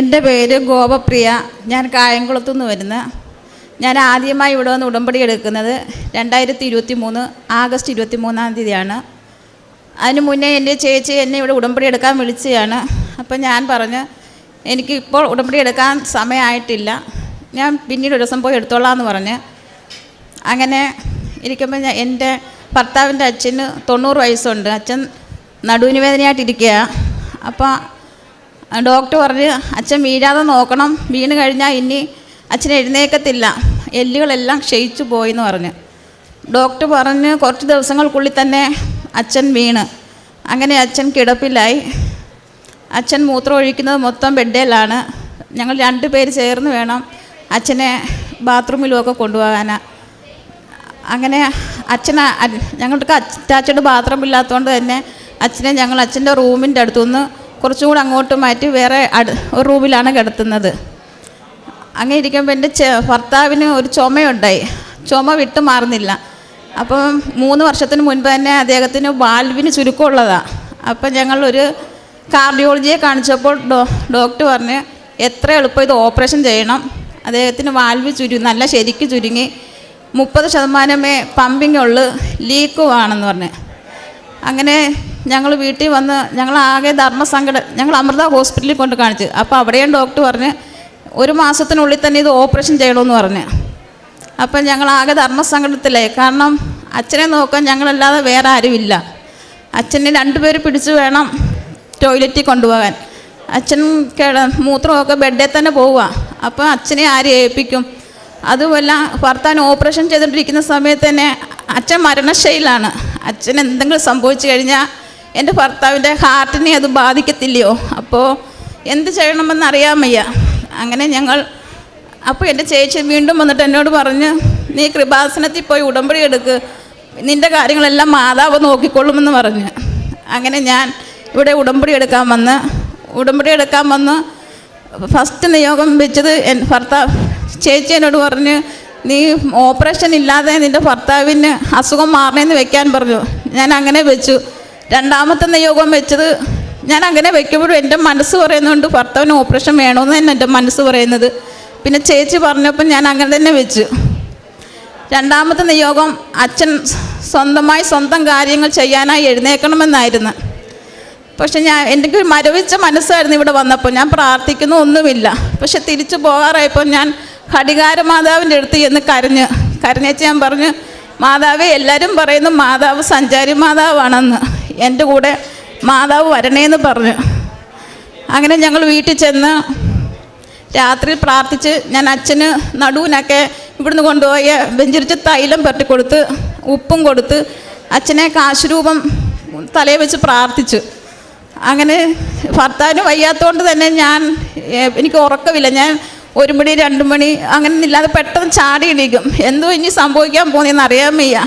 എന്റെ പേര് ഗോപപ്രിയ. ഞാൻ കായംകുളത്തു നിന്ന് വരുന്ന. ഞാൻ ആദ്യമായി ഇവിടെ വന്ന് ഉടമ്പടി എടുക്കുന്നത് രണ്ടായിരത്തി ഇരുപത്തി മൂന്ന് ആഗസ്റ്റ് ഇരുപത്തി മൂന്നാം തീയതിയാണ്. അതിന് മുന്നേ എന്റെ ചേച്ചി എന്നെ ഇവിടെ ഉടമ്പടി എടുക്കാൻ വിളിച്ചതാണ് അപ്പം ഞാൻ പറഞ്ഞ് എനിക്ക് ഇപ്പോൾ ഉടമ്പടി എടുക്കാൻ സമയമായിട്ടില്ല. ഞാൻ പിന്നീട് ഒരു ദിവസം പോയി എടുത്തോളാം എന്ന് പറഞ്ഞ്. അങ്ങനെ ഇരിക്കുമ്പോൾ ഞാൻ എന്റെ ഭർത്താവിന്റെ അച്ഛന് തൊണ്ണൂറ് വയസ്സുണ്ട്. അച്ഛൻ നടുവിന് വേദനയായിട്ടിരിക്കുക അപ്പോൾ ഡോക്ടർ പറഞ്ഞ് അച്ഛൻ വീഴാതെ നോക്കണം. വീണ് കഴിഞ്ഞാൽ ഇനി അച്ഛൻ എഴുന്നേക്കത്തില്ല. എല്ലുകളെല്ലാം ക്ഷയിച്ചു പോയി എന്ന് പറഞ്ഞു. ഡോക്ടർ പറഞ്ഞ് കുറച്ച് ദിവസങ്ങൾക്കുള്ളിൽ തന്നെ അച്ഛൻ വീണ്. അങ്ങനെ അച്ഛൻ കിടപ്പിലായി. അച്ഛൻ മൂത്രം ഒഴിക്കുന്നത് മൊത്തം ബെഡേലാണ് ഞങ്ങൾ രണ്ട് പേര് ചേർന്ന് വേണം അച്ഛനെ ബാത്റൂമിലുമൊക്കെ കൊണ്ടുപോകാനാണ് അങ്ങനെ അച്ഛന ഞങ്ങൾക്ക് അറ്റാച്ച്ഡ് ബാത്റൂം ഇല്ലാത്തതുകൊണ്ട് തന്നെ അച്ഛനെ ഞങ്ങൾ അച്ഛന്റെ റൂമിന്റെ അടുത്തുനിന്ന് കുറച്ചും കൂടെ അങ്ങോട്ട് മാറ്റി വേറെ അടു ഒരു റൂമിലാണ് കിടത്തുന്നത്. അങ്ങനെ ഇരിക്കുമ്പോൾ എന്റെ ഭർത്താവിന് ഒരു ചുമയുണ്ടായി. ചുമ വിട്ടു മാറുന്നില്ല. അപ്പം മൂന്ന് വർഷത്തിന് മുൻപ് തന്നെ അദ്ദേഹത്തിന് വാൽവിന് ചുരുക്കമുള്ളതാണ് അപ്പം ഞങ്ങളൊരു കാർഡിയോളജിയെ കാണിച്ചപ്പോൾ ഡോ ഡോക്ടർ പറഞ്ഞ് എത്ര എളുപ്പം ഇത് ഓപ്പറേഷൻ ചെയ്യണം. അദ്ദേഹത്തിന് വാൽവ് ചുരു നല്ല ശരിക്ക് ചുരുങ്ങി. മുപ്പത് ശതമാനമേ പമ്പിങ്ങുള്ളു ലീക്കുവാണെന്ന് പറഞ്ഞ്. അങ്ങനെ ഞങ്ങൾ വീട്ടിൽ വന്ന് ഞങ്ങൾ ആകെ ധർമ്മസങ്കട ഞങ്ങൾ അമൃത ഹോസ്പിറ്റലിൽ കൊണ്ട് കാണിച്ചു. അപ്പോൾ അവിടെയും ഡോക്ടർ പറഞ്ഞ് ഒരു മാസത്തിനുള്ളിൽ തന്നെ ഇത് ഓപ്പറേഷൻ ചെയ്യണമെന്ന് പറഞ്ഞ്. അപ്പം ഞങ്ങൾ ആകെ ധർമ്മസങ്കടത്തിലായി. കാരണം അച്ഛനെ നോക്കാൻ ഞങ്ങളല്ലാതെ വേറെ ആരുമില്ല. അച്ഛനെ രണ്ടുപേര് പിടിച്ചു വേണം ടോയ്ലറ്റിൽ കൊണ്ടുപോകാൻ. അച്ഛൻ കേട മൂത്രമൊക്കെ ബെഡിൽ തന്നെ പോവുക. അപ്പോൾ അച്ഛനെ ആര് ഏൽപ്പിക്കും? അതുമല്ല ഭർത്താൻ ഓപ്പറേഷൻ ചെയ്തുകൊണ്ടിരിക്കുന്ന സമയത്ത് തന്നെ അച്ഛൻ മരണശൈലാണ് അച്ഛൻ എന്തെങ്കിലും സംഭവിച്ചു കഴിഞ്ഞാൽ എന്റെ ഭർത്താവിന്റെ ഹാർട്ടിനെ അത് ബാധിക്കത്തില്ലയോ? അപ്പോൾ എന്ത് ചെയ്യണമെന്ന് അറിയാൻ വയ്യ. അങ്ങനെ ഞങ്ങൾ അപ്പോൾ എന്റെ ചേച്ചി വീണ്ടും വന്നിട്ട് എന്നോട് പറഞ്ഞ് നീ കൃപാസനത്തിൽ പോയി ഉടമ്പടി എടുക്ക്. നിന്റെ കാര്യങ്ങളെല്ലാം മാതാവ് നോക്കിക്കൊള്ളുമെന്ന് പറഞ്ഞ്. അങ്ങനെ ഞാൻ ഇവിടെ ഉടമ്പടി എടുക്കാൻ വന്ന് ഉടമ്പടി എടുക്കാൻ വന്ന് ഫസ്റ്റ് നിയോഗം വെച്ചത് ഭർത്താവ് ചേച്ചി എന്നോട് പറഞ്ഞ് നീ ഓപ്പറേഷൻ ഇല്ലാതെ നിന്റെ ഭർത്താവിന് അസുഖം മാറണമെന്ന് വെക്കാൻ പറഞ്ഞു. ഞാൻ അങ്ങനെ വെച്ചു. രണ്ടാമത്തെ നിയോഗം വെച്ചത് ഞാൻ അങ്ങനെ വെക്കുമ്പോഴും എന്റെ മനസ്സ് പറയുന്നുണ്ട് ഭർത്താവിന് ഓപ്പറേഷൻ വേണമെന്ന് തന്നെ എന്റെ മനസ്സ് പറയുന്നത്. പിന്നെ ചേച്ചി പറഞ്ഞപ്പോൾ ഞാൻ അങ്ങനെ തന്നെ വെച്ചു. രണ്ടാമത്തെ നിയോഗം അച്ഛൻ സ്വന്തമായി സ്വന്തം കാര്യങ്ങൾ ചെയ്യാനായി എഴുന്നേക്കണമെന്നായിരുന്നു. പക്ഷെ ഞാൻ എനിക്ക് മരവിച്ച മനസ്സായിരുന്നു ഇവിടെ വന്നപ്പോൾ. ഞാൻ പ്രാർത്ഥിക്കുന്നു ഒന്നുമില്ല. പക്ഷെ തിരിച്ചു പോകാറായപ്പോൾ ഞാൻ ഘടികാര മാതാവിന്റെ അടുത്ത് ചെന്ന് കരഞ്ഞ് കരഞ്ഞേച്ച് ഞാൻ പറഞ്ഞു മാതാവേ എല്ലാവരും പറയുന്നു മാതാവ് സഞ്ചാരി മാതാവാണെന്ന്. എന്റെ കൂടെ മാതാവ് വരണേന്ന് പറഞ്ഞു. അങ്ങനെ ഞങ്ങൾ വീട്ടിൽ ചെന്ന് രാത്രി പ്രാർത്ഥിച്ച് ഞാൻ അച്ഛന് നടുവിനൊക്കെ ഇവിടുന്ന് കൊണ്ടുപോയ വെഞ്ചിരിച്ച് തൈലം പറ്റി കൊടുത്ത് ഉപ്പും കൊടുത്ത് അച്ഛനെ കാശുരൂപം തലയിൽ വെച്ച് പ്രാർത്ഥിച്ചു. അങ്ങനെ ഭർത്താവിന് വയ്യാത്തതുകൊണ്ട് തന്നെ ഞാൻ എനിക്ക് ഉറക്കമില്ല. ഞാൻ ഒരു മണി രണ്ട് മണി അങ്ങനെ ഇല്ലാതെ പെട്ടെന്ന് ചാടി ഇടിക്കും എന്തോ ഇനി സംഭവിക്കാൻ പോകുന്നതെന്ന് അറിയാൻ വയ്യ.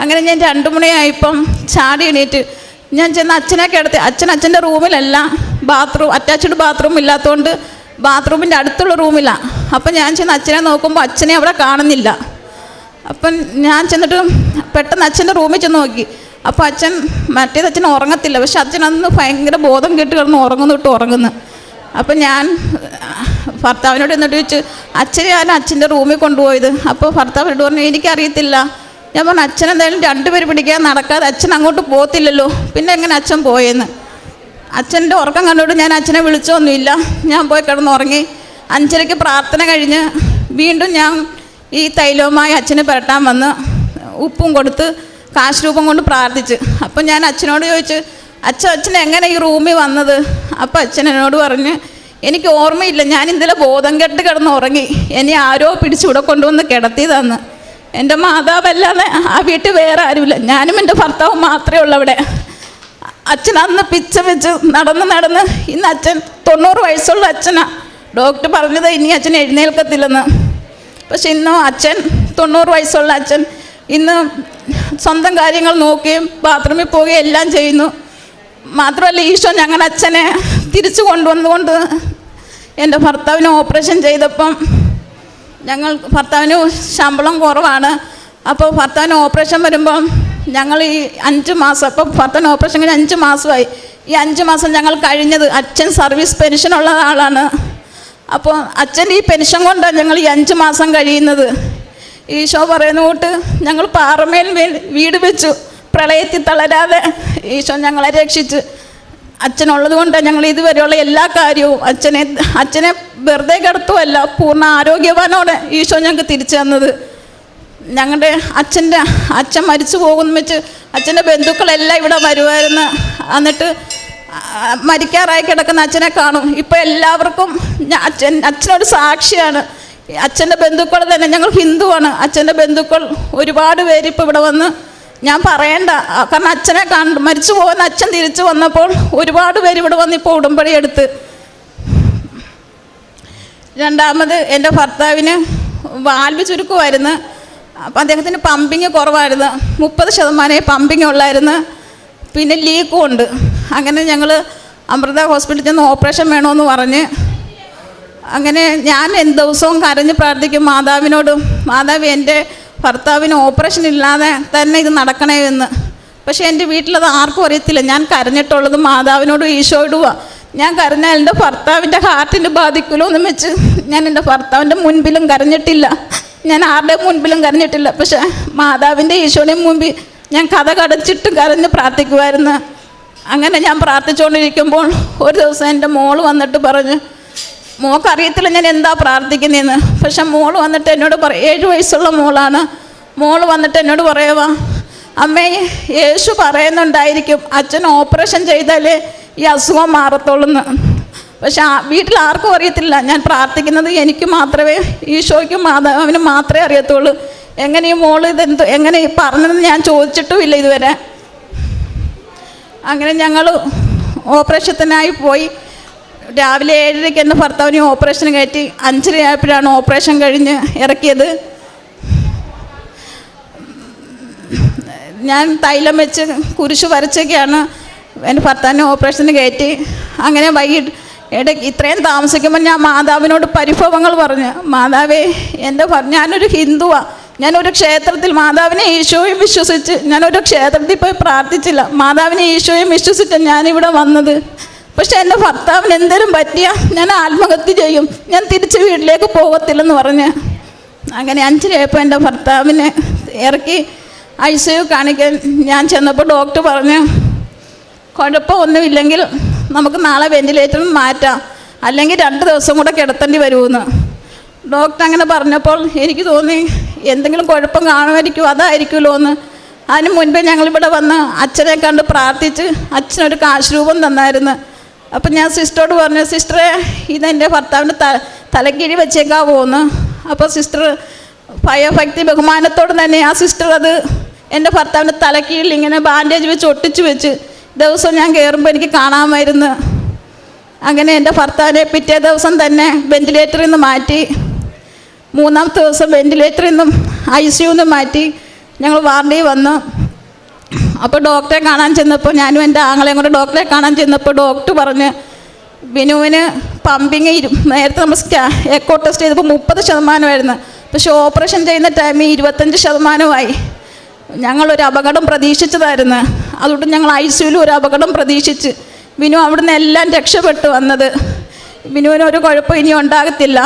അങ്ങനെ ഞാൻ രണ്ട് മണിയായപ്പം ചാടി എണീറ്റ് ഞാൻ ചെന്ന് അച്ഛനെ കിടത്തി അച്ഛൻ അച്ഛന്റെ റൂമിലല്ല ബാത്റൂം അറ്റാച്ച്ഡ് ബാത്റൂം ഇല്ലാത്തതുകൊണ്ട് ബാത്റൂമിന്റെ അടുത്തുള്ള റൂമിലാണ് അപ്പം ഞാൻ ചെന്ന് അച്ഛനെ നോക്കുമ്പോൾ അച്ഛനെ അവിടെ കാണുന്നില്ല. അപ്പം ഞാൻ ചെന്നിട്ട് പെട്ടെന്ന് അച്ഛന്റെ റൂമിൽ ചെന്ന് നോക്കി. അപ്പോൾ അച്ഛൻ മറ്റേത് അച്ഛൻ ഉറങ്ങത്തില്ല. പക്ഷെ അച്ഛൻ അന്ന് ഭയങ്കര ബോധം കെട്ട് കിടന്ന് ഉറങ്ങുന്നു ഇട്ട് ഉറങ്ങുന്നു. അപ്പം ഞാൻ ഭർത്താവിനോട് എന്നിട്ട് ചോദിച്ചു അച്ഛനെ ഞാൻ അച്ഛന്റെ റൂമിൽ കൊണ്ടുപോയത്? അപ്പോൾ ഭർത്താവ് എന്നോട് പറഞ്ഞു എനിക്കറിയത്തില്ല. ഞാൻ പറഞ്ഞു അച്ഛൻ എന്തായാലും രണ്ടുപേര് പിടിക്കാൻ നടക്കാതെ അച്ഛൻ അങ്ങോട്ട് പോകത്തില്ലല്ലോ. പിന്നെ എങ്ങനെ അച്ഛൻ പോയെന്ന്? അച്ഛന്റെ ഉറക്കം കണ്ടുകൊണ്ട് ഞാൻ അച്ഛനെ വിളിച്ചൊന്നുമില്ല. ഞാൻ പോയി കിടന്നുറങ്ങി. അഞ്ചരയ്ക്ക് പ്രാർത്ഥന കഴിഞ്ഞ് വീണ്ടും ഞാൻ ഈ തൈലവുമായി അച്ഛനെ പുരട്ടാൻ വന്ന് ഉപ്പും കൊടുത്ത് കാശ് രൂപം കൊണ്ട് പ്രാർത്ഥിച്ച്. അപ്പം ഞാൻ അച്ഛനോട് ചോദിച്ചു അച്ഛൻ അച്ഛൻ എങ്ങനെ ഈ റൂമിൽ വന്നത്? അപ്പം അച്ഛൻ എന്നോട് പറഞ്ഞ് എനിക്ക് ഓർമ്മയില്ല ഞാൻ ഇന്നലെ ബോധം കെട്ട് കിടന്ന് ഉറങ്ങി. എന്നെ ആരോ പിടിച്ച് ഇവിടെ കൊണ്ടുവന്ന് കിടത്തിയതാന്ന്. എന്റെ മാതാവല്ലാതെ ആ വീട്ടിൽ വേറെ ആരുമില്ല. ഞാനും എന്റെ ഭർത്താവും മാത്രമേ ഉള്ളൂ അവിടെ. അച്ഛൻ അന്ന് പിച്ച വെച്ച് നടന്ന് നടന്ന് ഇന്ന് അച്ഛൻ തൊണ്ണൂറ് വയസ്സുള്ള അച്ഛനാ. ഡോക്ടർ പറഞ്ഞത് ഇനി അച്ഛൻ എഴുന്നേൽക്കത്തില്ലെന്ന്. പക്ഷെ ഇന്നും അച്ഛൻ തൊണ്ണൂറ് വയസ്സുള്ള അച്ഛൻ ഇന്ന് സ്വന്തം കാര്യങ്ങൾ നോക്കുകയും ബാത്റൂമിൽ പോവുകയും എല്ലാം ചെയ്യുന്നു. മാത്രമല്ല ഈശോ ഞങ്ങളുടെ അച്ഛനെ തിരിച്ചു കൊണ്ടുവന്നുകൊണ്ട് എന്റെ ഭർത്താവിന് ഓപ്പറേഷൻ ചെയ്തപ്പം ഞങ്ങൾ ഭർത്താവിന് ശമ്പളം കുറവാണ്. അപ്പോൾ ഭർത്താവിന് ഓപ്പറേഷൻ വരുമ്പം ഞങ്ങൾ ഈ അഞ്ച് മാസം അപ്പോൾ ഭർത്താവിന് ഓപ്പറേഷൻ കഴിഞ്ഞ് അഞ്ച് മാസമായി. ഈ അഞ്ച് മാസം ഞങ്ങൾ കഴിഞ്ഞത് അച്ഛൻ സർവീസ് പെൻഷൻ ഉള്ള ആളാണ്. അപ്പോൾ അച്ഛന്റെ ഈ പെൻഷൻ കൊണ്ടാണ് ഞങ്ങൾ ഈ അഞ്ച് മാസം കഴിയുന്നത്. ഈശോ പറയുന്ന കൂട്ട് ഞങ്ങൾ പാറമേൽ വീട് വെച്ചു. പ്രളയത്തിൽ തളരാതെ ഈശോ ഞങ്ങളെ രക്ഷിച്ച് അച്ഛനുള്ളത് കൊണ്ടാണ് ഞങ്ങൾ ഇതുവരെയുള്ള എല്ലാ കാര്യവും അച്ഛനെ അച്ഛനെ വെറുതെ കിടത്തുമല്ല പൂർണ ആരോഗ്യവാനോടെ ഈശോ ഞങ്ങൾക്ക് തിരിച്ചു തന്നത്. ഞങ്ങളുടെ അച്ഛന്റെ അച്ഛൻ മരിച്ചു പോകുന്ന വെച്ച് അച്ഛന്റെ ബന്ധുക്കളെല്ലാം ഇവിടെ വരുമായിരുന്നു. എന്നിട്ട് മരിക്കാറായി കിടക്കുന്ന അച്ഛനെ കാണും. ഇപ്പം എല്ലാവർക്കും അച്ഛൻ അച്ഛനൊരു സാക്ഷിയാണ്. അച്ഛന്റെ ബന്ധുക്കൾ തന്നെ ഞങ്ങൾ ഹിന്ദുവാണ്. അച്ഛന്റെ ബന്ധുക്കൾ ഒരുപാട് പേര് ഇപ്പോൾ ഇവിടെ വന്ന് ഞാൻ പറയണ്ട. കാരണം അച്ഛനെ കണ്ട് മരിച്ചു പോകുന്ന അച്ഛൻ തിരിച്ചു വന്നപ്പോൾ ഒരുപാട് പേര് ഇവിടെ വന്ന് ഇപ്പോൾ ഉടമ്പടി എടുത്ത്. രണ്ടാമത് എന്റെ ഭർത്താവിന് വാൽവ് ചുരുക്കമായിരുന്നു. അപ്പം അദ്ദേഹത്തിന് പമ്പിങ് കുറവായിരുന്നു. മുപ്പത് ശതമാനമേ പമ്പിങ് ഉള്ളായിരുന്നു. പിന്നെ ലീക്കും ഉണ്ട്. അങ്ങനെ ഞങ്ങൾ അമൃത ഹോസ്പിറ്റലിൽ ചെന്ന് ഓപ്പറേഷൻ വേണമെന്ന് പറഞ്ഞ്. അങ്ങനെ ഞാൻ എന്ത് ദിവസവും കരഞ്ഞ് പ്രാർത്ഥിക്കും മാതാവിനോടും മാതാവ് എന്റെ ഭർത്താവിന് ഓപ്പറേഷൻ ഇല്ലാതെ തന്നെ ഇത് നടക്കണേ എന്ന്. പക്ഷേ എന്റെ വീട്ടിലത് ആർക്കും അറിയത്തില്ല. ഞാൻ കരഞ്ഞിട്ടുള്ളത് മാതാവിനോടും ഈശോയിടുവാ. ഞാൻ കരഞ്ഞാൽ എന്റെ ഭർത്താവിന്റെ ഹാർട്ടിന് ബാധിക്കുമല്ലോ എന്ന് വെച്ച് ഞാൻ എന്റെ ഭർത്താവിന്റെ മുൻപിലും കരഞ്ഞിട്ടില്ല. ഞാൻ ആരുടെ മുൻപിലും കരഞ്ഞിട്ടില്ല. പക്ഷേ മാതാവിന്റെ ഈശോയുടെയും മുമ്പിൽ ഞാൻ കഥ കടച്ചിട്ട് കരഞ്ഞ് പ്രാർത്ഥിക്കുമായിരുന്നു അങ്ങനെ ഞാൻ പ്രാർത്ഥിച്ചുകൊണ്ടിരിക്കുമ്പോൾ ഒരു ദിവസം എന്റെ മോൾ വന്നിട്ട് പറഞ്ഞു മോക്കറിയത്തില്ല ഞാൻ എന്താ പ്രാർത്ഥിക്കുന്നതെന്ന് പക്ഷെ മോൾ വന്നിട്ട് എന്നോട് പറ ഏഴ് വയസ്സുള്ള മോളാണ്. മോൾ വന്നിട്ട് എന്നോട് പറയുവാ അമ്മേ യേശു പറയുന്നുണ്ടായിരിക്കും അച്ഛൻ ഓപ്പറേഷൻ ചെയ്താലേ ഈ അസുഖം മാറത്തുള്ളൂന്ന്. പക്ഷെ വീട്ടിൽ ആർക്കും അറിയത്തില്ല. ഞാൻ പ്രാർത്ഥിക്കുന്നത് എനിക്ക് മാത്രമേ ഈശോയ്ക്കും മാതാവിന് മാത്രമേ അറിയത്തുള്ളൂ. എങ്ങനെ ഈ മോൾ ഇതെന്ത് എങ്ങനെ ഈ പറഞ്ഞതെന്ന് ഞാൻ ചോദിച്ചിട്ടുമില്ല ഇതുവരെ. അങ്ങനെ ഞങ്ങൾ ഓപ്പറേഷത്തിനായി പോയി. രാവിലെ ഏഴരയ്ക്ക് എന്റെ ഭർത്താവിനെ ഓപ്പറേഷൻ കയറ്റി അഞ്ചരയായപ്പോഴാണ് ഓപ്പറേഷൻ കഴിഞ്ഞ് ഇറക്കിയത്. ഞാൻ തൈലം വെച്ച് കുരിശ് വരച്ചൊക്കെയാണ് എന്റെ ഭർത്താവിനെ ഓപ്പറേഷന് കയറ്റി. അങ്ങനെ വൈകിട്ട് ഇടയ്ക്ക് ഇത്രയും താമസിക്കുമ്പോൾ ഞാൻ മാതാവിനോട് പരിഭവങ്ങൾ പറഞ്ഞു. മാതാവേ എന്റെ ഞാനൊരു ഹിന്ദുവാണ് ഞാനൊരു ക്ഷേത്രത്തിൽ മാതാവിനെ ഈശോയും വിശ്വസിച്ച് ഞാനൊരു ക്ഷേത്രത്തിൽ പോയി പ്രാർത്ഥിച്ചില്ല. മാതാവിനെ ഈശോയും വിശ്വസിച്ച് ഞാനിവിടെ വന്നത്. പക്ഷെ എന്റെ ഭർത്താവിന് എന്തേലും പറ്റിയ ഞാൻ ആത്മഹത്യ ചെയ്യും. ഞാൻ തിരിച്ച് വീട്ടിലേക്ക് പോകത്തില്ലെന്ന് പറഞ്ഞ്. അങ്ങനെ അഞ്ചരയപ്പോൾ എന്റെ ഭർത്താവിനെ ഇറക്കി ഐ സി യു കാണിക്കാൻ ഞാൻ ചെന്നപ്പോൾ ഡോക്ടർ പറഞ്ഞു കുഴപ്പമൊന്നുമില്ലെങ്കിൽ നമുക്ക് നാളെ വെന്റിലേറ്ററിൽ മാറ്റാം. അല്ലെങ്കിൽ രണ്ട് ദിവസം കൂടെ കിടത്തേണ്ടി വരുമെന്ന്. ഡോക്ടർ അങ്ങനെ പറഞ്ഞപ്പോൾ എനിക്ക് തോന്നി എന്തെങ്കിലും കുഴപ്പം കാണുമായിരിക്കും അതായിരിക്കുമല്ലോ എന്ന് അതിന് മുൻപേ ഞങ്ങളിവിടെ വന്ന് അച്ഛനെ കണ്ട് പ്രാർത്ഥിച്ച് അച്ഛനൊരു കാശ് രൂപം തന്നായിരുന്നു. അപ്പം ഞാൻ സിസ്റ്ററോട് പറഞ്ഞു സിസ്റ്ററെ ഇതെന്റെ ഭർത്താവിന്റെ ത തലക്കീഴി പോകുന്നു അപ്പോൾ സിസ്റ്റർ ഭയഭക്തി ബഹുമാനത്തോട് തന്നെ ആ സിസ്റ്റർ അത് എന്റെ ഭർത്താവിന്റെ തലക്കീഴിൽ ഇങ്ങനെ ബാൻഡേജ് വെച്ച് ഒട്ടിച്ച് വെച്ച് ദിവസം ഞാൻ കയറുമ്പോൾ എനിക്ക് കാണാമായിരുന്നു. അങ്ങനെ എന്റെ ഭർത്താവിനെ പിറ്റേ ദിവസം തന്നെ വെന്റിലേറ്ററിൽ നിന്ന് മാറ്റി മൂന്നാമത്തെ ദിവസം വെന്റിലേറ്ററിൽ നിന്നും ഐ സി നിന്ന് മാറ്റി ഞങ്ങൾ വാർഡിൽ വന്നു അപ്പോൾ ഡോക്ടറെ കാണാൻ ചെന്നപ്പോൾ ഞാനും എന്റെ ആങ്ങളെയും കൂടെ ഡോക്ടറെ കാണാൻ ചെന്നപ്പോൾ ഡോക്ടർ പറഞ്ഞ് ബിനുവിന് പമ്പിങ് നേരത്തെ നമ്മൾ സ്കാ എക്കോ ടെസ്റ്റ് ചെയ്തപ്പോൾ മുപ്പത് ശതമാനമായിരുന്നു. പക്ഷേ ഓപ്പറേഷൻ ചെയ്യുന്ന ടൈമിൽ ഇരുപത്തഞ്ച് ശതമാനമായി. ഞങ്ങളൊരു അപകടം പ്രതീക്ഷിച്ചതായിരുന്നു. അതുകൊണ്ട് ഞങ്ങൾ ഐ സിയുലും ഒരു അപകടം പ്രതീക്ഷിച്ച് ബിനു അവിടുന്ന് എല്ലാം രക്ഷപ്പെട്ടു വന്നത്. ബിനുവിന് ഒരു കുഴപ്പം ഇനി ഉണ്ടാകത്തില്ല.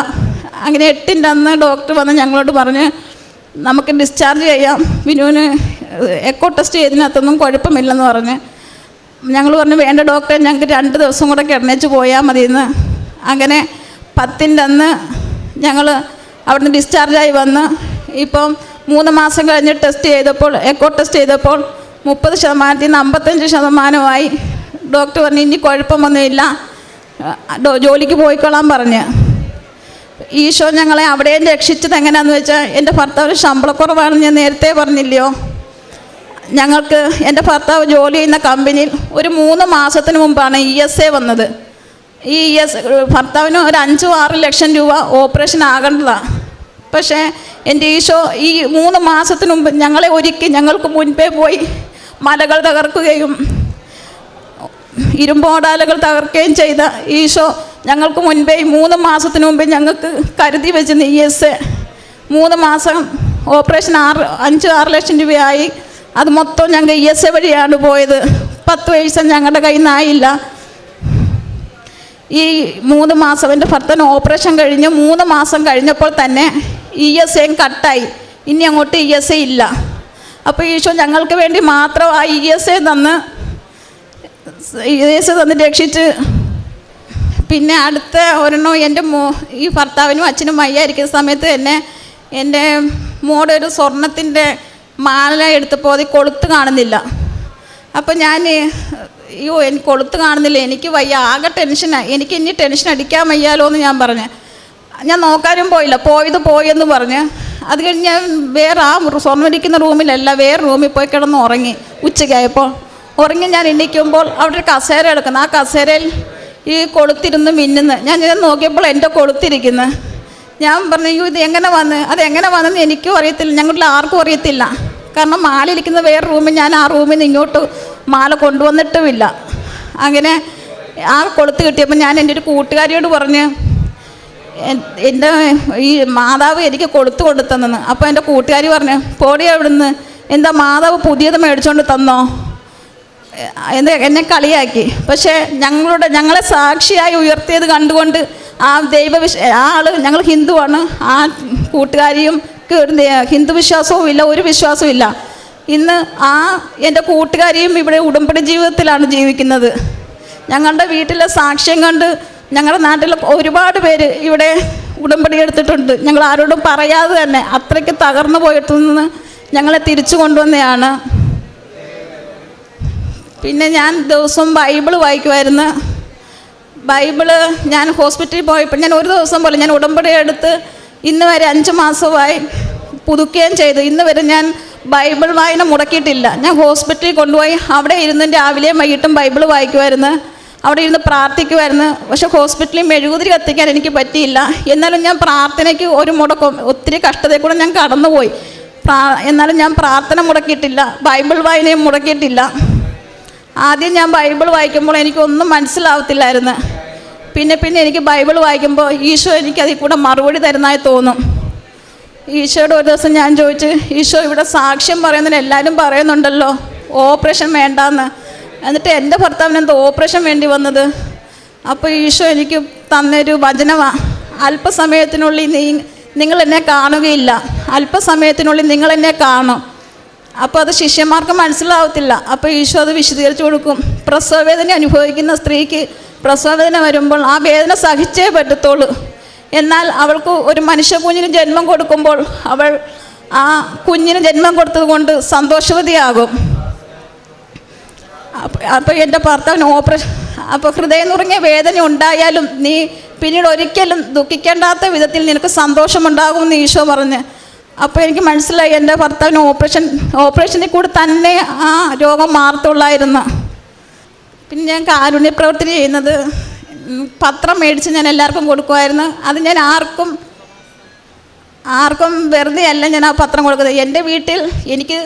അങ്ങനെ എട്ടിന്റെ അന്ന് ഡോക്ടർ വന്ന് ഞങ്ങളോട് പറഞ്ഞ് നമുക്ക് ഡിസ്ചാർജ് ചെയ്യാം. ബിനുവിന് എക്കോ ടെസ്റ്റ് ചെയ്തതിനകത്തൊന്നും കുഴപ്പമില്ലെന്ന് പറഞ്ഞ് ഞങ്ങൾ പറഞ്ഞു വേണ്ട ഡോക്ടറെ ഞങ്ങൾക്ക് രണ്ട് ദിവസം കൂടെ കിടന്നേച്ച് പോയാൽ മതിയെന്ന്. അങ്ങനെ പത്തിന്റെ അന്ന് ഞങ്ങൾ അവിടുന്ന് ഡിസ്ചാർജായി വന്ന് ഇപ്പം മൂന്ന് മാസം കഴിഞ്ഞ് ടെസ്റ്റ് ചെയ്തപ്പോൾ എക്കോ ടെസ്റ്റ് ചെയ്തപ്പോൾ മുപ്പത് ശതമാനത്തിൽ നിന്ന് അമ്പത്തഞ്ച് ശതമാനമായി. ഡോക്ടർ പറഞ്ഞു ഇനി കുഴപ്പമൊന്നുമില്ല. ജോലിക്ക് പോയിക്കൊള്ളാൻ പറഞ്ഞ്. ഈശോ ഞങ്ങളെ അവിടെയും രക്ഷിച്ചത് എങ്ങനെയാണെന്ന് വെച്ചാൽ എന്റെ ഭർത്താവ് ശമ്പളക്കുറവാണെന്ന് ഞാൻ നേരത്തെ പറഞ്ഞില്ലയോ? ഞങ്ങൾക്ക് എന്റെ ഭർത്താവ് ജോലി ചെയ്യുന്ന കമ്പനിയിൽ ഒരു മൂന്ന് മാസത്തിന് മുമ്പാണ് ഇ എസ് എ വന്നത്. ഈ ഇ എസ് ഭർത്താവിന് ഒരു അഞ്ചും ആറ് ലക്ഷം രൂപ ഓപ്പറേഷൻ ആകേണ്ടതാണ് പക്ഷേ എന്റെ ഈശോ ഈ മൂന്ന് മാസത്തിന് മുമ്പ് ഞങ്ങളെ ഒരുക്കി ഞങ്ങൾക്ക് മുൻപേ പോയി മലകൾ തകർക്കുകയും ഇരുമ്പോടാലകൾ തകർക്കുകയും ചെയ്ത ഈശോ ഞങ്ങൾക്ക് മുൻപേ മൂന്ന് മാസത്തിന് മുമ്പേ ഞങ്ങൾക്ക് കരുതി വെച്ചിരുന്ന ഇ എസ് എ മൂന്ന് മാസം ഓപ്പറേഷൻ ആറ് അഞ്ച് ആറ് ലക്ഷം രൂപയായി. അത് മൊത്തം ഞങ്ങൾ ഇ എസ് എ വഴിയാണ് പോയത്. പത്ത് പൈസ ഞങ്ങളുടെ കയ്യിൽ നിന്നായില്ല ഈ മൂന്ന് മാസം എന്റെ ഭർത്തന് ഓപ്പറേഷൻ കഴിഞ്ഞ് മൂന്ന് മാസം കഴിഞ്ഞപ്പോൾ തന്നെ ഇ എസ് എയും കട്ടായി. ഇനി അങ്ങോട്ട് ഇ എസ് എ ഇല്ല. അപ്പോൾ ഈശോ ഞങ്ങൾക്ക് വേണ്ടി മാത്രം ആ ഇ എസ് എ തന്ന് ഇ എസ് എ തന്ന് രക്ഷിച്ച് പിന്നെ അടുത്ത ഒരെണ്ണം എന്റെ മോ ഈ ഭർത്താവിനും അച്ഛനും വയ്യായിരിക്കുന്ന സമയത്ത് തന്നെ എന്റെ മോടെ ഒരു സ്വർണത്തിന്റെ മാല എടുത്തപ്പോൾ അത് കൊളുത്ത് കാണുന്നില്ല. അപ്പം ഞാൻ അയ്യോ എനിക്ക് കൊളുത്ത് കാണുന്നില്ല. എനിക്ക് വയ്യ ആകെ ടെൻഷനാണ് എനിക്ക് ഇനി ടെൻഷൻ അടിക്കാൻ വയ്യാലോ എന്ന് ഞാൻ പറഞ്ഞ്. ഞാൻ നോക്കാനും പോയില്ല. പോയത് പോയെന്ന് പറഞ്ഞ്. അത് കഴിഞ്ഞ് ഞാൻ വേറെ ആ സ്വർണം ഇരിക്കുന്ന റൂമിലല്ല വേറെ റൂമിൽ പോയി കിടന്ന് ഉറങ്ങി ഉച്ചയ്ക്കായപ്പോൾ. ഉറങ്ങി ഞാൻ എണീക്കുമ്പോൾ അവിടെ ഒരു കസേര എടുക്കുന്നു ആ കസേരയിൽ ഈ കൊളുത്തിരുന്ന് മിന്നുന്നു. ഞാൻ ഞാൻ നോക്കിയപ്പോൾ എന്റെ കൊളുത്തിരിക്കുന്നു. ഞാൻ പറഞ്ഞു ഇത് എങ്ങനെ വന്ന്? അത് എങ്ങനെ വന്നെന്ന് എനിക്കും അറിയത്തില്ല. ഞങ്ങളുടെ ആർക്കും അറിയത്തില്ല. കാരണം മാലിരിക്കുന്ന വേറെ റൂമിൽ ഞാൻ ആ റൂമിൽ നിന്ന് ഇങ്ങോട്ട് മാല കൊണ്ടുവന്നിട്ടുമില്ല. അങ്ങനെ ആ കൊളുത്ത് കിട്ടിയപ്പോൾ ഞാൻ എന്റെ ഒരു കൂട്ടുകാരിയോട് പറഞ്ഞ് എന്റെ ഈ മാതാവ് എനിക്ക് കൊളുത്ത് കൊടുത്തെന്ന് അപ്പോൾ എന്റെ കൂട്ടുകാരി പറഞ്ഞു പോടി അവിടുന്ന് എന്താ മാതാവ് പുതിയത് മേടിച്ചുകൊണ്ട് തന്നോ? എന്ത് എന്നെ കളിയാക്കി. പക്ഷേ ഞങ്ങളുടെ ഞങ്ങളെ സാക്ഷിയായി ഉയർത്തിയത് കണ്ടുകൊണ്ട് ആ ദൈവവിശ ആ ആൾ ഞങ്ങൾ ഹിന്ദുവാണ്. ആ കൂട്ടുകാരിയും ഹിന്ദു വിശ്വാസവും ഇല്ല ഒരു വിശ്വാസവും ഇല്ല. ഇന്ന് ആ എന്റെ കൂട്ടുകാരിയും ഇവിടെ ഉടമ്പടി ജീവിതത്തിലാണ് ജീവിക്കുന്നത്. ഞങ്ങളുടെ വീട്ടിലെ സാക്ഷ്യം കണ്ട് ഞങ്ങളുടെ നാട്ടിൽ ഒരുപാട് പേര് ഇവിടെ ഉടമ്പടി എടുത്തിട്ടുണ്ട്. ഞങ്ങൾ ആരോടും പറയാതെ തന്നെ അത്രയ്ക്ക് തകർന്നു പോയിട്ടൊന്ന് ഞങ്ങളെ തിരിച്ചു കൊണ്ടുവന്നതാണ് പിന്നെ ഞാൻ ദിവസവും ബൈബിൾ വായിക്കുമായിരുന്നു. ബൈബിൾ ഞാൻ ഹോസ്പിറ്റലിൽ പോയപ്പോൾ ഞാൻ ഒരു ദിവസം പോലെ ഞാൻ ഉടമ്പടി എടുത്ത് ഇന്ന് വരെ അഞ്ച് മാസമായി പുതുക്കുകയും ചെയ്തു. ഇന്ന് വരെ ഞാൻ ബൈബിൾ വായന മുടക്കിയിട്ടില്ല. ഞാൻ ഹോസ്പിറ്റലിൽ കൊണ്ടുപോയി അവിടെ ഇരുന്ന് രാവിലെയും വൈകിട്ടും ബൈബിൾ വായിക്കുമായിരുന്നു അവിടെ ഇരുന്ന് പ്രാർത്ഥിക്കുമായിരുന്നു പക്ഷെ ഹോസ്പിറ്റലിൽ മെഴുകുതിരി കത്തിക്കാൻ എനിക്ക് പറ്റിയില്ല. എന്നാലും ഞാൻ പ്രാർത്ഥനയ്ക്ക് ഒരു മുടക്കം. ഒത്തിരി കഷ്ടതയിൽ കൂടെ ഞാൻ കടന്നുപോയി. പ്രാ എന്നാലും ഞാൻ പ്രാർത്ഥന മുടക്കിയിട്ടില്ല. ബൈബിൾ വായനയും മുടക്കിയിട്ടില്ല. ആദ്യം ഞാൻ ബൈബിൾ വായിക്കുമ്പോൾ എനിക്കൊന്നും മനസ്സിലാവത്തില്ലായിരുന്നു. പിന്നെ പിന്നെ എനിക്ക് ബൈബിൾ വായിക്കുമ്പോൾ ഈശോ എനിക്ക് അതിൽ കൂടെ മറുപടി തരുന്നതായി തോന്നും. ഈശോയോട് ഒരു ദിവസം ഞാൻ ചോദിച്ചു ഈശോ ഇവിടെ സാക്ഷ്യം പറയുന്നതിന് എല്ലാവരും പറയുന്നുണ്ടല്ലോ ഓപ്പറേഷൻ വേണ്ടാന്ന്. എന്നിട്ട് എന്റെ ഭർത്താവിന് എന്തോ ഓപ്പറേഷൻ വേണ്ടി വന്നത്. അപ്പോൾ ഈശോ എനിക്ക് തന്നൊരു വചനമാണ് അല്പസമയത്തിനുള്ളിൽ നീ നിങ്ങൾ എന്നെ കാണുകയില്ല. അല്പസമയത്തിനുള്ളിൽ നിങ്ങൾ എന്നെ കാണും. അപ്പോൾ അത് ശിഷ്യന്മാർക്ക് മനസ്സിലാവത്തില്ല. അപ്പോൾ ഈശോ അത് വിശദീകരിച്ചു കൊടുക്കും. പ്രസവവേദന അനുഭവിക്കുന്ന സ്ത്രീക്ക് പ്രസവവേദന വരുമ്പോൾ ആ വേദന സഹിച്ചേ പറ്റത്തുള്ളൂ. എന്നാൽ അവൾക്ക് ഒരു മനുഷ്യ കുഞ്ഞിന് ജന്മം കൊടുക്കുമ്പോൾ അവൾ ആ കുഞ്ഞിന് ജന്മം കൊടുത്തത് കൊണ്ട് സന്തോഷവതിയാകും. അപ്പോൾ എന്റെ ഭർത്താവിന് ഓപ്പറേഷൻ അപ്പോൾ ഹൃദയം നുറങ്ങിയ വേദന ഉണ്ടായാലും നീ പിന്നീട് ഒരിക്കലും ദുഃഖിക്കേണ്ടാത്ത വിധത്തിൽ നിനക്ക് സന്തോഷമുണ്ടാകും എന്ന് ഈശോ പറഞ്ഞ്. അപ്പോൾ എനിക്ക് മനസ്സിലായി എന്റെ ഭർത്താവിന് ഓപ്പറേഷൻ ഓപ്പറേഷനിൽ കൂടി തന്നെ ആ രോഗം മാറത്തുള്ളായിരുന്നു. പിന്നെ ഞാൻ കാരുണ്യ പ്രവർത്തനം ചെയ്യുന്നത്. പത്രം മേടിച്ച് ഞാൻ എല്ലാവർക്കും കൊടുക്കുമായിരുന്നു. അത് ഞാൻ ആർക്കും ആർക്കും വെറുതെ അല്ല ഞാൻ ആ പത്രം കൊടുക്കുന്നത്. എന്റെ വീട്ടിൽ എനിക്ക്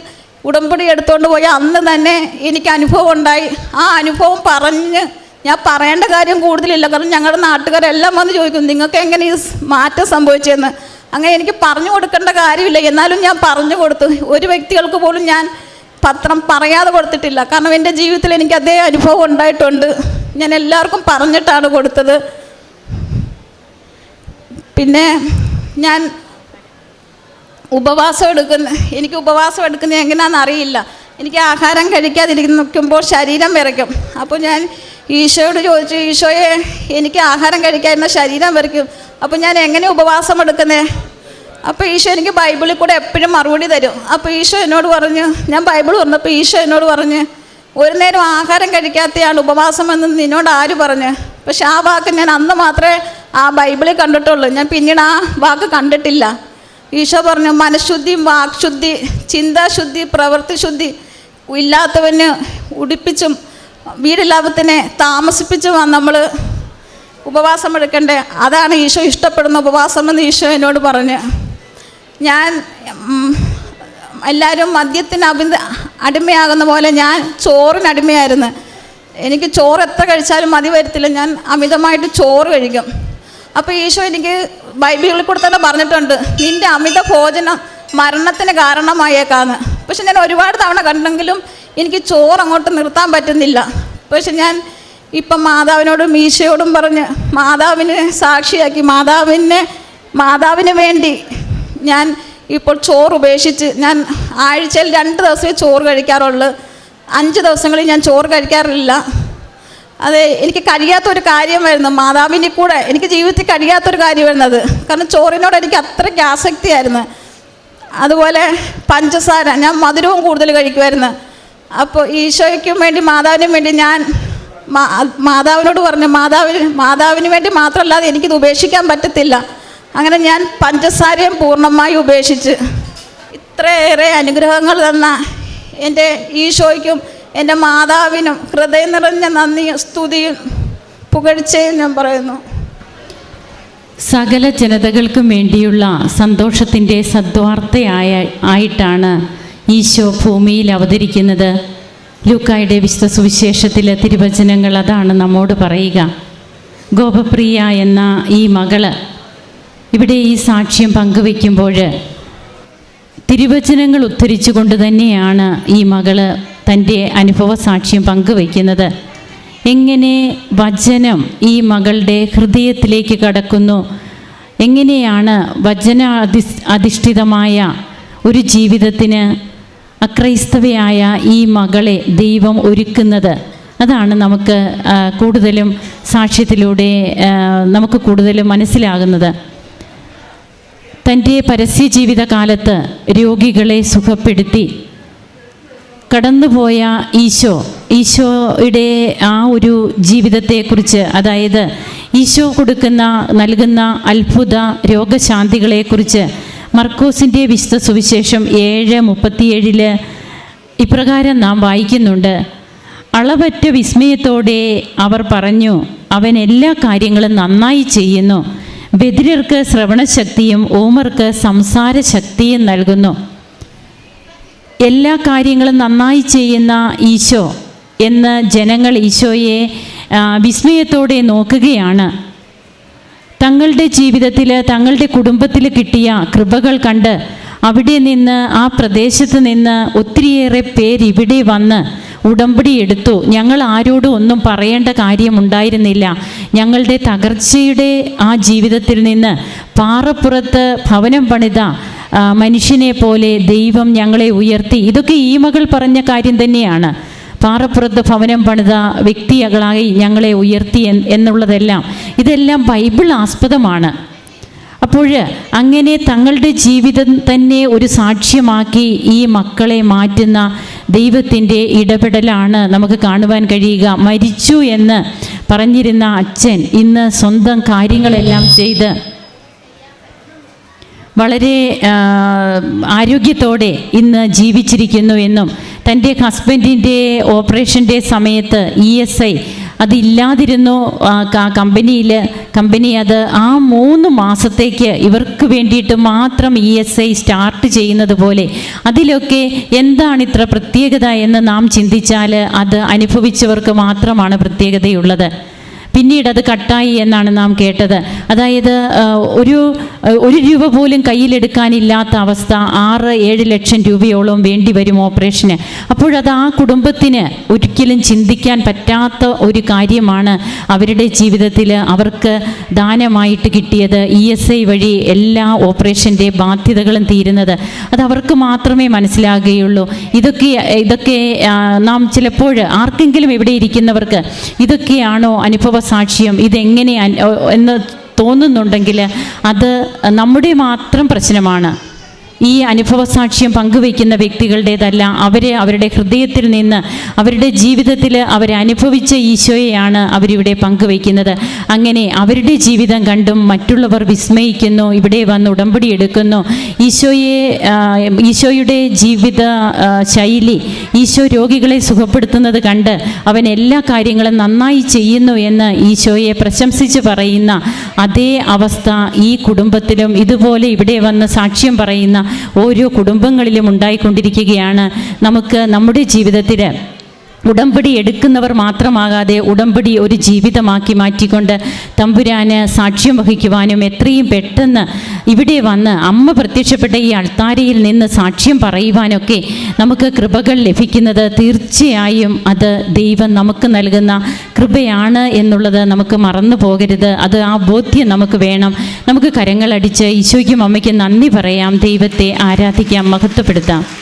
ഉടമ്പടി എടുത്തുകൊണ്ട് പോയ അന്ന് തന്നെ എനിക്ക് അനുഭവം ഉണ്ടായി. ആ അനുഭവം പറഞ്ഞ് ഞാൻ പറയേണ്ട കാര്യം കൂടുതലില്ല. കാരണം ഞങ്ങളുടെ നാട്ടുകാരെല്ലാം വന്ന് ചോദിക്കും നിങ്ങൾക്ക് എങ്ങനെ ഈ മാറ്റം സംഭവിച്ചതെന്ന് അങ്ങനെ എനിക്ക് പറഞ്ഞു കൊടുക്കേണ്ട കാര്യമില്ല. എന്നാലും ഞാൻ പറഞ്ഞു കൊടുത്തു. ഒരു വ്യക്തികൾക്ക് പോലും ഞാൻ പത്രം പറയാതെ കൊടുത്തിട്ടില്ല. കാരണം എന്റെ ജീവിതത്തിൽ എനിക്ക് അതേ അനുഭവം ഉണ്ടായിട്ടുണ്ട്. ഞാൻ എല്ലാവർക്കും പറഞ്ഞിട്ടാണ് കൊടുത്തത്. പിന്നെ ഞാൻ ഉപവാസം എടുക്കുന്ന എനിക്ക് ഉപവാസം എടുക്കുന്നത് എങ്ങനെയാണെന്ന് അറിയില്ല. എനിക്ക് ആഹാരം കഴിക്കാതിരിക്കുമ്പോൾ ശരീരം വിറയ്ക്കും. അപ്പോൾ ഞാൻ ഈശോയോട് ചോദിച്ചു ഈശോയെ എനിക്ക് ആഹാരം കഴിക്കാതിരുന്ന ശരീരം വിറയ്ക്കും. അപ്പോൾ ഞാൻ എങ്ങനെ ഉപവാസം എടുക്കുന്നേ? അപ്പോൾ ഈശോ എനിക്ക് ബൈബിളിൽ കൂടെ എപ്പോഴും മറുപടി തരും. അപ്പോൾ ഈശോ എന്നോട് പറഞ്ഞു ഞാൻ ബൈബിൾ പറഞ്ഞപ്പോൾ ഈശോ എന്നോട് പറഞ്ഞ് ഒരു നേരം ആഹാരം കഴിക്കാത്തയാണ് ഉപവാസം എന്ന് നിന്നോട് ആര് പറഞ്ഞ്? പക്ഷെ ആ വാക്ക് ഞാൻ അന്ന് മാത്രമേ ആ ബൈബിളിൽ കണ്ടിട്ടുള്ളൂ. ഞാൻ പിന്നീട് ആ വാക്ക് കണ്ടിട്ടില്ല. ഈശോ പറഞ്ഞു മനഃശുദ്ധി വാക്ശുദ്ധി ചിന്താശുദ്ധി പ്രവൃത്തിശുദ്ധി ഇല്ലാത്തവന് ഉടിപ്പിച്ചും വീടില്ലാത്തതിനെ താമസിപ്പിച്ചുമാണ് നമ്മൾ ഉപവാസം എടുക്കേണ്ടത്. അതാണ് ഈശോ ഇഷ്ടപ്പെടുന്ന ഉപവാസം എന്ന് ഈശോ എന്നോട് പറഞ്ഞ്. ഞാൻ എല്ലാവരും മദ്യത്തിന് അഭി അടിമയാകുന്ന പോലെ ഞാൻ ചോറിന് അടിമയായിരുന്നു. എനിക്ക് ചോറ് എത്ര കഴിച്ചാലും മതി വരത്തില്ല. ഞാൻ അമിതമായിട്ട് ചോറ് കഴിക്കും. അപ്പോൾ ഈശോ എനിക്ക് ബൈബിളിൽ കൂടെ തന്നെ പറഞ്ഞിട്ടുണ്ട് നിന്റെ അമിത ഭോജനം മരണത്തിന് കാരണമായേക്കാന്ന്. പക്ഷെ ഞാൻ ഒരുപാട് തവണ കണ്ടെങ്കിലും എനിക്ക് ചോറ് അങ്ങോട്ട് നിർത്താൻ പറ്റുന്നില്ല. പക്ഷെ ഞാൻ ഇപ്പം മാതാവിനോടും ഈശോയോടും പറഞ്ഞ് മാതാവിനെ സാക്ഷിയാക്കി മാതാവിനെ മാതാവിന് വേണ്ടി ഞാൻ ഇപ്പോൾ ചോറ് ഉപേക്ഷിച്ച് ഞാൻ ആഴ്ചയിൽ രണ്ട് ദിവസമേ ചോറ് കഴിക്കാറുള്ളൂ. അഞ്ച് ദിവസങ്ങളിൽ ഞാൻ ചോറ് കഴിക്കാറില്ല. അതെ എനിക്ക് കഴിയാത്തൊരു കാര്യമായിരുന്നു. മാതാവിന്റെ കൂടെ എനിക്ക് ജീവിതത്തിൽ കഴിയാത്തൊരു കാര്യമായിരുന്നു വരുന്നത് കാരണം ചോറിനോട് എനിക്ക് അത്രയ്ക്ക് ആസക്തിയായിരുന്നു. അതുപോലെ പഞ്ചസാര ഞാൻ മധുരവും കൂടുതൽ കഴിക്കുമായിരുന്നു. അപ്പോൾ ഈശോയ്ക്കും വേണ്ടി മാതാവിനും വേണ്ടി ഞാൻ മാതാവിനോട് പറഞ്ഞു മാതാവിന് മാതാവിന് വേണ്ടി മാത്രമല്ലാതെ എനിക്കിത് ഉപേക്ഷിക്കാൻ പറ്റത്തില്ല. അങ്ങനെ ഞാൻ പഞ്ചസാരയും പൂർണമായി ഉപേക്ഷിച്ച് ഇത്രയേറെ അനുഗ്രഹങ്ങൾ തന്ന എന്റെ ഈശോയ്ക്കും എന്റെ മാതാവിനും ഹൃദയം നിറഞ്ഞ നന്ദിയും സ്തുതിയും പുകഴ്ചയും ഞാൻ പറയുന്നു. സകല ജനതകൾക്കും വേണ്ടിയുള്ള സന്തോഷത്തിന്റെ സദ്വാർത്തയായ ആയിട്ടാണ് ഈശോ ഭൂമിയിൽ അവതരിക്കുന്നത്. ലൂക്കായുടെ വിശുദ്ധ സുവിശേഷത്തിലെ തിരുവചനങ്ങൾ അതാണ് നമ്മോട് പറയുക. ഗോപപ്രിയ എന്ന ഈ മകൾ ഇവിടെ ഈ സാക്ഷ്യം പങ്കുവെക്കുമ്പോൾ തിരുവചനങ്ങൾ ഉദ്ധരിച്ചുകൊണ്ട് തന്നെയാണ് ഈ മകൾ തന്റെ അനുഭവ സാക്ഷ്യം പങ്കുവയ്ക്കുന്നത്. എങ്ങനെ വചനം ഈ മകളുടെ ഹൃദയത്തിലേക്ക് കടക്കുന്നു? എങ്ങനെയാണ് വചന അധി അധിഷ്ഠിതമായ ഒരു ജീവിതത്തിന് അക്രൈസ്തവയായ ഈ മകളെ ദൈവം ഒരുക്കുന്നത്? അതാണ് നമുക്ക് കൂടുതലും സാക്ഷ്യത്തിലൂടെ നമുക്ക് കൂടുതലും മനസ്സിലാകുന്നത്. തന്റെ പരസ്യ ജീവിതകാലത്ത് രോഗികളെ സുഖപ്പെടുത്തി. കടന്നുപോയ ഈശോ ഈശോയുടെ ആ ഒരു ജീവിതത്തെക്കുറിച്ച് അതായത് ഈശോ കൊടുക്കുന്ന നൽകുന്ന അത്ഭുത രോഗശാന്തികളെക്കുറിച്ച് മർക്കോസിന്റെ വിശുദ്ധ സുവിശേഷം ഏഴ് മുപ്പത്തിയേഴിൽ ഇപ്രകാരം നാം വായിക്കുന്നുണ്ട്. അളവറ്റ വിസ്മയത്തോടെ അവർ പറഞ്ഞു അവൻ എല്ലാ കാര്യങ്ങളും നന്നായി ചെയ്യുന്നു. ബദിരർക്ക് ശ്രവണശക്തിയും ഓമർക്ക് സംസാര ശക്തിയും നൽകുന്നു. എല്ലാ കാര്യങ്ങളും നന്നായി ചെയ്യുന്ന ഈശോ എന്ന് ജനങ്ങൾ ഈശോയെ വിസ്മയത്തോടെ നോക്കുകയാണ്. തങ്ങളുടെ ജീവിതത്തിൽ തങ്ങളുടെ കുടുംബത്തിൽ കിട്ടിയ കൃപകൾ കണ്ട് അവിടെ നിന്ന് ആ പ്രദേശത്ത് നിന്ന് ഒത്തിരിയേറെ പേര് ഇവിടെ വന്ന് ഉടമ്പടി എടുത്തു. ഞങ്ങൾ ആരോടും ഒന്നും പറയേണ്ട കാര്യമുണ്ടായിരുന്നില്ല ഞങ്ങളുടെ തകർച്ചയുടെ ആ ജീവിതത്തിൽ നിന്ന് പാറപ്പുറത്ത് ഭവനം പണിത മനുഷ്യനെ പോലെ ദൈവം ഞങ്ങളെ ഉയർത്തി. ഇതൊക്കെ ഈ മകൾ പറഞ്ഞ കാര്യം തന്നെയാണ്. പാറപ്പുറത്ത് ഭവനം പണിത വ്യക്തികളായി ഞങ്ങളെ ഉയർത്തി എന്നുള്ളതെല്ലാം. ഇതെല്ലാം ബൈബിൾ ആസ്പദമാണ്. അപ്പോൾ അങ്ങനെ തങ്ങളുടെ ജീവിതം തന്നെ ഒരു സാക്ഷ്യമാക്കി ഈ മക്കളെ മാറ്റുന്ന ദൈവത്തിന്റെ ഇടപെടലാണ് നമുക്ക് കാണുവാൻ കഴിയുക. മരിച്ചു എന്ന് പറഞ്ഞിരുന്ന അച്ഛൻ ഇന്ന് സ്വന്തം കാര്യങ്ങളെല്ലാം ചെയ്ത് വളരെ ആരോഗ്യത്തോടെ ഇന്ന് ജീവിച്ചിരിക്കുന്നു എന്നും തന്റെ ഹസ്ബൻഡിന്റെ ഓപ്പറേഷന്റെ സമയത്ത് ഇ എസ് ഐ അതില്ലാതിരുന്നു കമ്പനിയിൽ കമ്പനി അത് ആ മൂന്ന് മാസത്തേക്ക് ഇവർക്ക് വേണ്ടിയിട്ട് മാത്രം ഇ എസ് ഐ സ്റ്റാർട്ട് ചെയ്യുന്നത് പോലെ. അതിലൊക്കെ എന്താണ് ഇത്ര പ്രത്യേകത എന്ന് നാം ചിന്തിച്ചാൽ അത് അനുഭവിച്ചവർക്ക് മാത്രമാണ് പ്രത്യേകതയുള്ളത്. പിന്നീട് അത് കട്ടായി എന്നാണ് നാം കേട്ടത്. അതായത് ഒരു ഒരു രൂപ പോലും കയ്യിലെടുക്കാനില്ലാത്ത അവസ്ഥ ആറ് ഏഴ് ലക്ഷം രൂപയോളം വേണ്ടി വരും ഓപ്പറേഷന്. അപ്പോഴത് ആ കുടുംബത്തിന് ഒരിക്കലും ചിന്തിക്കാൻ പറ്റാത്ത ഒരു കാര്യമാണ് അവരുടെ ജീവിതത്തിൽ അവർക്ക് ദാനമായിട്ട് കിട്ടിയത് ഇ എസ് ഐ വഴി എല്ലാ ഓപ്പറേഷന്റെ ബാധ്യതകളും തീരുന്നത്. അത് അവർക്ക് മാത്രമേ മനസ്സിലാകുകയുള്ളൂ. ഇതൊക്കെ ഇതൊക്കെ നാം ചിലപ്പോൾ ആർക്കെങ്കിലും ഇവിടെ ഇരിക്കുന്നവർക്ക് ഇതൊക്കെയാണോ അനുഭവ സാക്ഷ്യം ഇതെങ്ങനെ എന്ന് തോന്നുന്നുണ്ടെങ്കിൽ അത് നമ്മുടെ മാത്രം പ്രശ്നമാണ്. ഈ അനുഭവ സാക്ഷ്യം പങ്കുവയ്ക്കുന്ന വ്യക്തികളുടേതല്ല അവരെ അവരുടെ ഹൃദയത്തിൽ നിന്ന് അവരുടെ ജീവിതത്തിൽ അവരനുഭവിച്ച ഈശോയെയാണ് അവരിവിടെ പങ്കുവയ്ക്കുന്നത്. അങ്ങനെ അവരുടെ ജീവിതം കണ്ടും മറ്റുള്ളവർ വിസ്മയിക്കുന്നു ഇവിടെ വന്ന് ഉടമ്പടി എടുക്കുന്നു. ഈശോയെ ഈശോയുടെ ജീവിത ശൈലി ഈശോ രോഗികളെ സുഖപ്പെടുത്തുന്നത് കണ്ട് അവൻ എല്ലാ കാര്യങ്ങളും നന്നായി ചെയ്യുന്നു എന്ന് ഈശോയെ പ്രശംസിച്ച് പറയുന്ന അതേ അവസ്ഥ ഈ കുടുംബത്തിലും ഇതുപോലെ ഇവിടെ വന്ന് സാക്ഷ്യം പറയുന്ന ഓരോ കുടുംബങ്ങളിലും ഉണ്ടായിക്കൊണ്ടിരിക്കുകയാണ്. നമുക്ക് നമ്മുടെ ജീവിതത്തിൽ ഉടമ്പടി എടുക്കുന്നവർ മാത്രമാകാതെ ഉടമ്പടി ഒരു ജീവിതമാക്കി മാറ്റിക്കൊണ്ട് തമ്പുരാന് സാക്ഷ്യം വഹിക്കുവാനും എത്രയും പെട്ടെന്ന് ഇവിടെ വന്ന് അമ്മ പ്രത്യക്ഷപ്പെട്ട ഈ അൾത്താരയിൽ നിന്ന് സാക്ഷ്യം പറയുവാനൊക്കെ നമുക്ക് കൃപകൾ ലഭിക്കുന്നത് തീർച്ചയായും അത് ദൈവം നമുക്ക് നൽകുന്ന കൃപയാണ് എന്നുള്ളത് നമുക്ക് മറന്നു പോകരുത്. അത് ആ ബോധ്യം നമുക്ക് വേണം. നമുക്ക് കരങ്ങളടിച്ച് ഈശോയ്ക്കും അമ്മയ്ക്കും നന്ദി പറയാം. ദൈവത്തെ ആരാധിക്കാം. മഹത്വപ്പെടുത്താം.